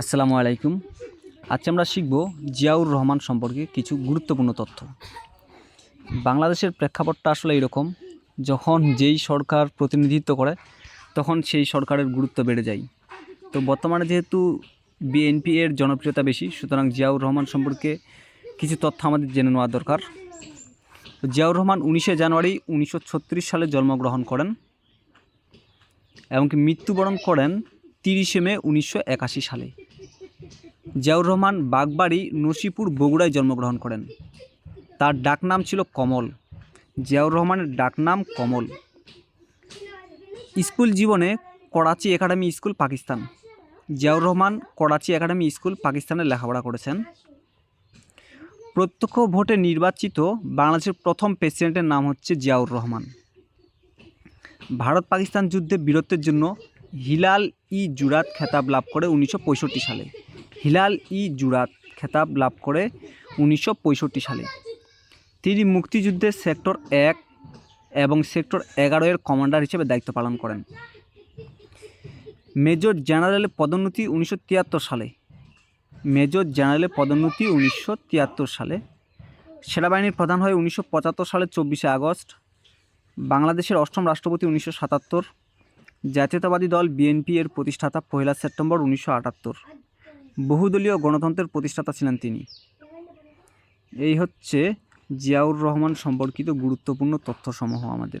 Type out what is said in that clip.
আসসালামু আলাইকুম। আজকে আমরা শিখব জিয়াউর রহমান সম্পর্কে কিছু গুরুত্বপূর্ণ তথ্য। বাংলাদেশের প্রেক্ষাপটটা আসলে এরকম, যখন যেই সরকার প্রতিনিধিত্ব করে, তখন সেই সরকারের গুরুত্ব বেড়ে যায়। তো বর্তমানে যেহেতু বিএনপি এর জনপ্রিয়তা বেশি, সুতরাং জিয়াউর রহমান সম্পর্কে কিছু তথ্য আমাদের জেনে নেওয়া দরকার। জিয়াউর রহমান উনিশে জানুয়ারি উনিশশো ছত্রিশ সালে জন্মগ্রহণ করেন এমনকি মৃত্যুবরণ করেন তিরিশে মে উনিশশো একাশি সালে। জিয়াউর রহমান বাগবাড়ি নসিপুর বগুড়ায় জন্মগ্রহণ করেন। তার ডাকনাম ছিল কমল। জিয়াউর রহমানের ডাকনাম কমল। স্কুল জীবনে Karachi academy school, Pakistan. Ziaur Rahman Karachi academy school, পাকিস্তানে লেখাপড়া করেছেন। প্রত্যক্ষ ভোটে নির্বাচিত বাংলাদেশের প্রথম প্রেসিডেন্টের নাম হচ্ছে জিয়াউর রহমান। ভারত পাকিস্তান যুদ্ধে বীরত্বের জন্য হিলাল ই জুরাত খেতাব লাভ করে উনিশশো পঁয়ষট্টি সালে। হিলাল ই জুরাত খেতাব লাভ করে উনিশশো পঁয়ষট্টি সালে। তিনি মুক্তিযুদ্ধের সেক্টর এক এবং সেক্টর এগারো এর কমান্ডার হিসেবে দায়িত্ব পালন করেন। মেজর জেনারেলের পদোন্নতি উনিশশো তিয়াত্তর সালে। মেজর জেনারেলের পদোন্নতি উনিশশো তিয়াত্তর সালে। সেনাবাহিনীর প্রধান হয় উনিশশো সালের চব্বিশে আগস্ট। বাংলাদেশের অষ্টম রাষ্ট্রপতি উনিশশো সাতাত্তর। জাতীয়তাবাদী দল বিএনপি এর প্রতিষ্ঠাতা পহেলা সেপ্টেম্বর উনিশশো আটাত্তর। বহুদলীয় গণতন্ত্রের প্রতিষ্ঠাতা ছিলেন তিনি। এই হচ্ছে জিয়াউর রহমান সম্পর্কিত গুরুত্বপূর্ণ তথ্যসমূহ আমাদের।